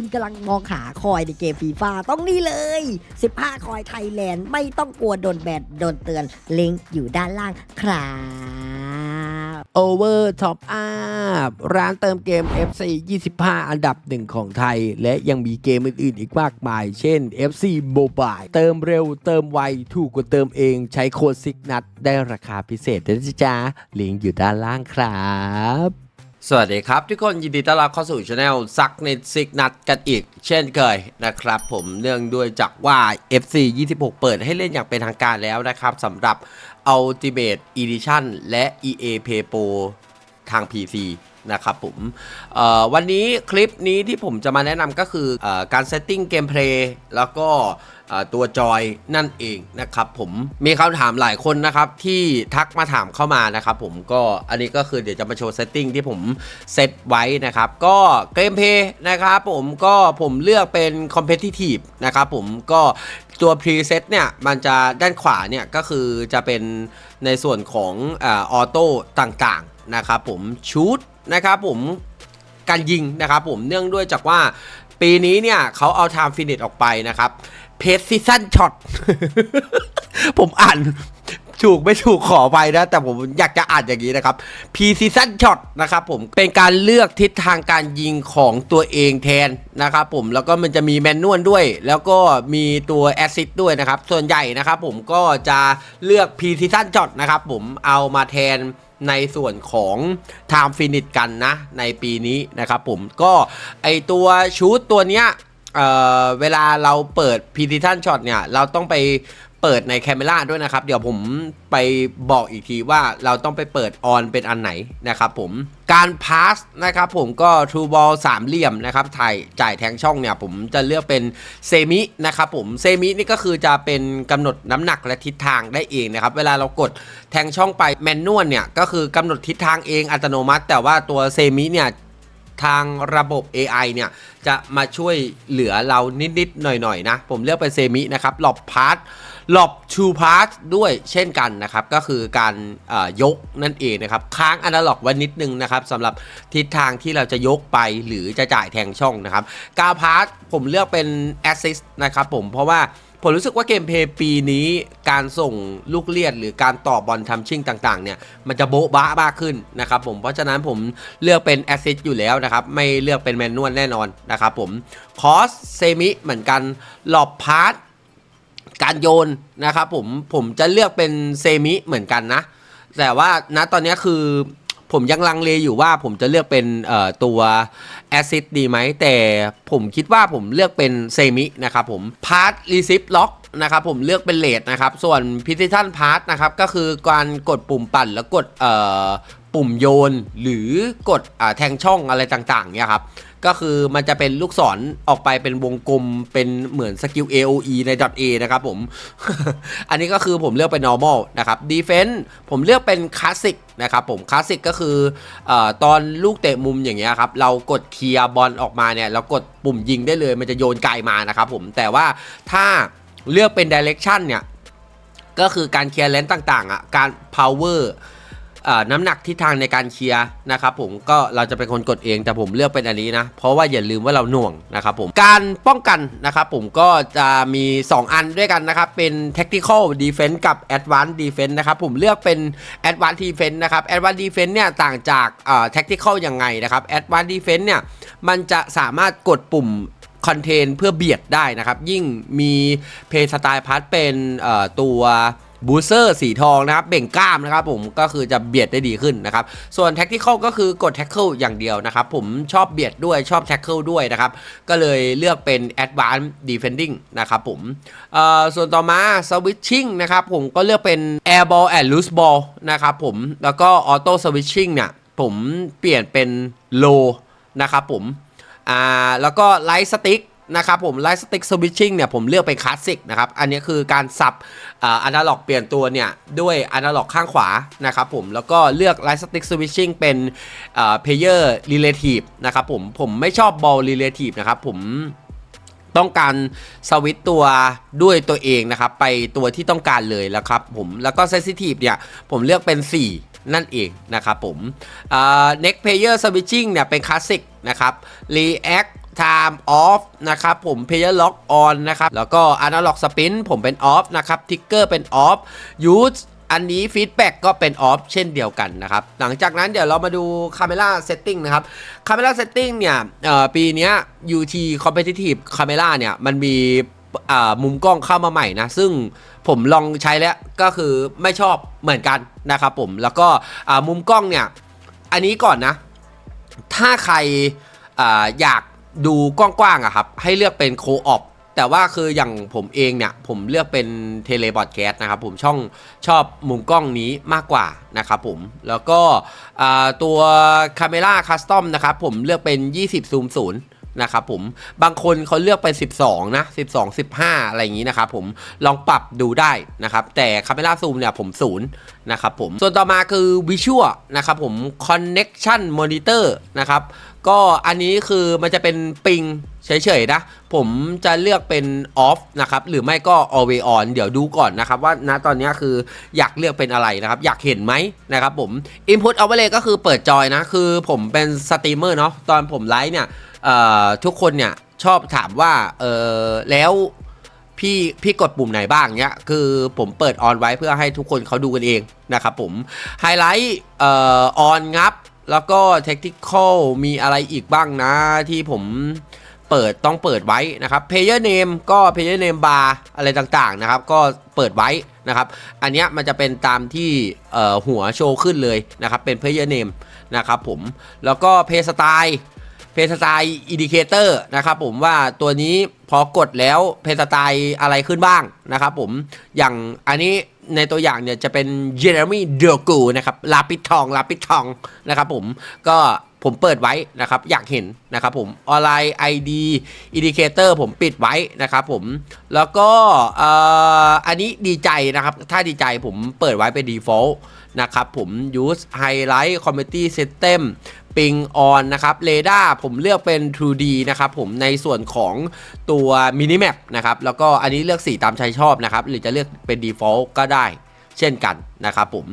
คุณกำลังมองหาคอยในเกมฟีฟ่าต้องนี่เลย 15 คอยไทยแลนด์ไม่ต้องกลัวโดนแบนโดนเตือนลิงก์อยู่ด้านล่างครับ Over Top Up ร้านเติมเกม FC 25 อันดับหนึ่งของไทย และยังมีเกมอื่นๆอีกมากมาย เช่น FC Mobile เติมเร็วเติมไว ถูกกว่าเติมเองใช้โค้ดซิกนัดได้ราคาพิเศษด้วยจ๊ะลิงก์อยู่ด้านล่างครับ สวัสดีครับ ทุกคนยินดีต้อนรับเข้าสู่ช anel ซักในซิกนัดกันอีก เช่นเคยนะครับผมเนื่องด้วยจากว่า FC 26 เปิดให้เล่นอย่างเป็นทางการแล้วนะครับสำหรับ Ultimate Edition และ EA Play Pro ทาง PC นะครับผมวันนี้คลิปนี้ที่ผมจะมาแนะนำก็คืออการเซตติ้งเกมเพลย์แล้วก็ตัวจอยนั่นเองนะครับผมมีคำถามหลายคนนะครับที่ทักมาถามเข้ามานะครับผมก็อันนี้ก็คือเดี๋ยวจะมาโชว์เซตติ้งที่ผมเซตไว้นะครับก็เกมเพลย์นะครับผมก็ผมเลือกเป็น Competitive นะครับผมก็ตัว preset เนี่ยมันจะด้านขวาเนี่ยก็คือจะเป็นในส่วนของออโต้ต่างๆนะครับผมชูด นะครับผมการยิงนะครับผมเนื่องด้วยจากว่าปีนี้เนี่ยเขาเอา time finish ออกไปนะครับเพ c ซีซันช็อตผมอ่าน ถูกไม่ถูกขอไปนะ แต่ผมอยากจะอ่านอย่างนี้นะครับ P Season Shot นะครับผมเป็นการเลือกทิศทางการยิงของตัวเองแทนนะครับผมแล้วก็มันจะมีแมนนวลด้วย แล้วก็มีตัวแอซิดด้วยนะครับ ส่วนใหญ่นะครับผมก็จะเลือก P Season Shot นะครับผมเอามาแทนในส่วนของ Time Finish กันนะ ในปีนี้นะครับผมก็ไอตัวชูตตัวเนี้ยเเวลาเราเปิด p t ทันช็อตเนี่ย เราต้องไป เปิดในแคม e ราด้วยนะครับ เดี๋ยวผมไปบอกอีกทีว่าเราต้องไปเปิดออนเป็นอันไหนนะครับผมการพาสนะครับผมก็ True Ball สามเหลี่ยมนะครับถ่ายจ่ายแทงช่องเนี่ยผมจะเลือกเป็นเซมินะครับผมเซมินี่ก็คือจะเป็นกำหนดน้ำหนักและทิศทางได้เองนะครับ เวลาเรากดแทงช่องไปแมนนวลเนี่ยก็คือกำหนดทิศทางเองอัตโนมัติ แต่ว่าตัวเซมิเนี่ยทางระบบ AI เนี่ยจะมาช่วยเหลือเรานิดๆหน่อยๆนะผมเลือกเป็นเซมินะครับหลบพาร์ท หลบชูพาร์ทด้วยเช่นกันนะครับ ก็คือการยกนั่นเองนะครับ ค้างอนาล็อกไว้นิดนึงนะครับสำหรับทิศทางที่เราจะยกไปหรือจะจ่ายแทงช่องนะครับกาพาร์ทผมเลือกเป็นแอสซิสนะครับผมเพราะว่าผมรู้สึกว่าเกมเพย์ปีนี้การส่งลูกเลียด หรือการต่อบอลทำชิ่งต่างๆเนี่ยมันจะโบ๊ะบ้ามากขึ้นนะครับผมเพราะฉะนั้นผมเลือกเป็นแอสซิสอยู่แล้วนะครับ ไม่เลือกเป็นแมนนวลแน่นอนนะครับผมคอสเซมิเหมือนกันหลบพาร์ท การโยนนะครับผมผมจะเลือกเป็นเซมิเหมือนกันนะ แต่ว่าณตอนนี้คือผมยังลังเลอยู่ว่าผมจะเลือกเป็นตัวแอซิดดีไหม แต่ผมคิดว่าผมเลือกเป็นเซมินะครับผมพาร์ทรีซิฟล็อกนะครับผมเลือกเป็นเลดนะครับ ส่วนพิซิชันพาร์ทนะครับ ก็คือการกดปุ่มปั่นแล้วกดปุ่มโยน หรือกดอแทงช่องอะไรต่างๆเนี่ยครับ ก็คือมันจะเป็นลูกศรออกไปเป็นวงกลมเป็นเหมือนสกิล AOE ใน .a นะครับผม อันนี้ก็คือผมเลือกเป็น normal นะครับ defense ผมเลือกเป็น classic นะครับผม classic ก็คืออตอนลูกเตะมุมอย่างเงี้ยครับ เรากดเคลียร์บอลออกมาเนี่ยเรากดปุ่มยิงได้เลย มันจะโยนไกลมานะครับผม แต่ว่าถ้าเลือกเป็น direction เนี่ย ก็คือการเคลียร์เลนต่างๆอะ การ power เอ่อ น้ำหนักทิศทางในการเคลียร์นะครับผมก็เราจะเป็นคนกดเองแต่ผมเลือกเป็นอันนี้นะ เพราะว่าอย่าลืมว่าเราหน่วงนะครับผมการป้องกันนะครับผมก็จะมี 2 อันด้วยกันนะครับ เป็น tactical defense กับ advanced defense นะครับผมเลือกเป็น advanced defense นะครับ advanced defense เนี่ยต่างจากเอ่อ tactical ยังไงนะครับ advanced defense เนี่ยมันจะสามารถกดปุ่มคอนเทนเพื่อเบียดได้นะครับ ยิ่งมีเพย์สไตล์พัทเป็นตัว บูเซอร์สีทองนะครับเบ่งกล้ามนะครับผมก็คือจะเบียดได้ดีขึ้นนะครับส่วนแท็ก t ิคอลก็คือกดแท็กเกิลอย่างเดียวนะครับผมชอบเบียดด้วยชอบแท็กเกิลด้วยนะครับก็เลยเลือกเป็น Advanced Defending นะครับผมเอ่อส่วนต่อมา Switching นะครับผมก็เลือกเป็น Air Ball and Loose Ball นะครับผมแล้วก็ Auto Switching เนี่ยผมเปลี่ยนเป็น Low นะครับผมอ่าแล้วก็ไลท์สติ๊ก นะครับผมไลท์สติ๊กสวิตชิ่งเนี่ยผมเลือกเป็นคลาสสิกนะครับอันนี้คือการสับอ่าอนาล็อกเปลี่ยนตัวเนี่ยด้วยอนาล็อกข้างขวานะครับผมแล้วก็เลือกไลท์สติ๊กสวิตชิ่งเป็นอ่าเพลเยอร์รีเลทีฟนะครับผมผมไม่ชอบบอลรีเลทีฟนะครับผมต้องการสวิตตัวด้วยตัวเองนะครับ ไปตัวที่ต้องการเลยแล้วครับผมแล้วก็เซนซิทีฟเนี่ยผมเลือกเป็น 4 นั่นเองนะครับผมอ่า next player switching เนี่ยเป็นคลาสสิกนะครับ react time off นะครับผม player lock on นะครับแล้วก็ analog spin ผมเป็น off นะครับ trigger เป็น off use อันนี้ฟีดแบ็กก็เป็นออฟเช่นเดียวกันนะครับ หลังจากนั้นเดี๋ยวเรามาดู Camera Setting นะครับ Camera Setting เนี่ยปีนี้ย UT Competitive Camera เนี่ย มันมีมุมกล้องเข้ามาใหม่นะ ซึ่งผมลองใช้แล้วก็คือไม่ชอบเหมือนกันนะครับผม แล้วก็มุมกล้องเนี่ย อันนี้ก่อนนะ ถ้าใครออยาก ดูกว้างๆอะครับ ให้เลือกเป็นโคออปแต่ว่าคืออย่างผมเองเนี่ย ผมเลือกเป็นเทเลบอดแคสนะครับ ผมช่องชอบมุมกล้องนี้มากกว่านะครับผม แล้วก็ตัวคาเมล่าคัสตอมนะครับ ผมเลือกเป็น 20 ซูม0 นะครับผมบางคนเขาเลือกเป็น12 นะ 12 15 อะไรอย่างนี้นะครับผมลองปรับดูได้นะครับ แต่ Camera Zoom เนี่ยผมศูนย์นะครับผมส่วนต่อมาคือ Visual นะครับผม Connection Monitor นะครับก็อันนี้คือมันจะเป็นปิงเฉยๆนะ ผมจะเลือกเป็น off นะครับหรือไม่ก็ always on เดี๋ยวดูก่อนนะครับ ว่าณตอนนี้คืออยากเลือกเป็นอะไรนะครับ อยากเห็นไหมนะครับผม input overlay ก็คือเปิดจอยนะ คือผมเป็นสตรีมเมอร์เนาะตอนผมไลฟ์เนี่ย ทุกคนเนี่ยชอบถามว่าเออแล้วพี่พี่กดปุ่มไหนบ้างเนี่ยคือผมเปิดออนไว้เพื่อให้ทุกคนเขาดูกันเองนะครับผมไฮไลท์เอ่อออนงับ แล้วก็ technical มีอะไรอีกบ้างนะที่ผมเปิดต้องเปิดไว้นะครับ player name ก็ player name bar อะไรต่างๆนะครับ ก็เปิดไว้นะครับ อันนี้มันจะเป็นตามที่หัวโชว์ขึ้นเลยนะครับ เป็น player name นะครับผม แล้วก็ play style เพสไตล์อินดิเคเตอร์นะครับผมว่าตัวนี้พอกดแล้วเพสไตล์อะไรขึ้นบ้างนะครับผมอย่างอันนี้ในตัวอย่างเนี่ยจะเป็นเจเรมี่เดอร์กูนะครับลาปิดทองลาปิดทองนะครับผมก็ผมเปิดไว้นะครับ อยากเห็นนะครับผมออนไลน์ ID อินดิเคเตอร์ผมปิดไว้นะครับผมแล้วก็อ่ออันนี้ดีใจนะครับ ถ้าดีใจผมเปิดไว้เป็น default นะครับผม use highlight community system ปิงออนนะครับเรดาร์ผมเลือกเป็น 2D นะครับผมในส่วนของตัว Minimap นะครับแล้วก็อันนี้เลือกสีตามใจชอบนะครับหรือจะเลือกเป็น Default ก็ได้เช่นกันนะครับผม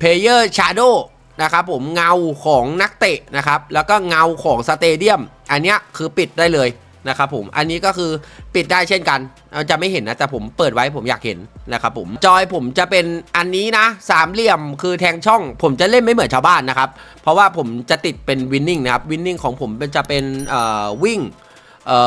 Player Shadow นะครับผมเงาของนักเตะนะครับแล้วก็เงาของสเตเดียม อันนี้คือปิดได้เลย นะครับผมอันนี้ก็คือปิดได้เช่นกันเราจะไม่เห็นนะแต่ผมเปิดไว้ผมอยากเห็นนะครับผมจอยผมจะเป็นอันนี้นะสามเหลี่ยมคือแทงช่อง ผมจะเล่นไม่เหมือนชาวบ้านนะครับเพราะว่าผมจะติดเป็นวินนิ่งนะครับวินนิ่งของผมเป็นจะเป็นวิ่ง เอ่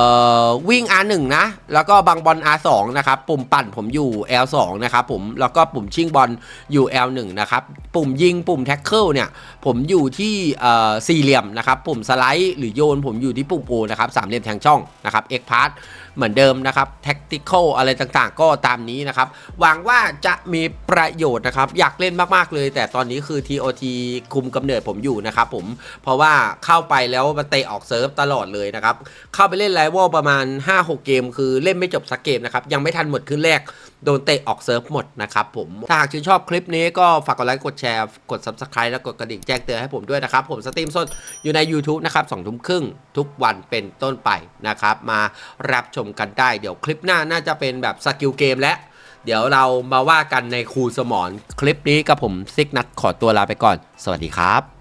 อวิ่ง R1 นะ แล้วก็บางบอล R2 นะครับ ปุ่มปั่นผมอยู่ L2 นะครับผม แล้วก็ปุ่มชิงบอลอยู่ L1 นะครับ ปุ่มยิงปุ่มแท็กเกิลเนี่ย ผมอยู่ที่เอ่อสี่เหลี่ยมนะครับ ปุ่มสไลด์หรือโยน ผมอยู่ที่ปุ่มโอนะครับสามเหลี่ยมแทงช่องนะครับ X part เหมือนเดิมนะครับ tactical อะไรต่างๆ ก็ตามนี้นะครับ หวังว่าจะมีประโยชน์นะครับ อยากเล่นมากๆเลย แต่ตอนนี้คือ TOT คุมกำเนิดผมอยู่นะครับผม เพราะว่าเข้าไปแล้วมันเตะออกเซิร์ฟตลอดเลยนะครับ เข้าไปเล่น่นไลวอลประมาณ 5-6 เกม คือเล่นไม่จบสักเกมนะครับ ยังไม่ทันหมดขึ้นแรก โดนเตะออกเซิร์ฟหมดนะครับผม ถ้าหากชื่นชอบคลิปนี้ก็ฝากกดไลค์ กดแชร์ กด Subscribe และกดกระดิ่งแจ้งเตือนให้ผมด้วยนะครับ ผมสตรีมสดอยู่ใน YouTube นะครับ2ทุ่มครึ่งทุกวันเป็นต้นไปนะครับ มารับชมกันได้ เดี๋ยวคลิปหน้าน่าจะเป็นแบบสกิลเกมและเดี๋ยวเรามาว่ากันในครูสมอนคลิปนี้กับผมซิกนัทขอตัวลาไปก่อน สวัสดีครับ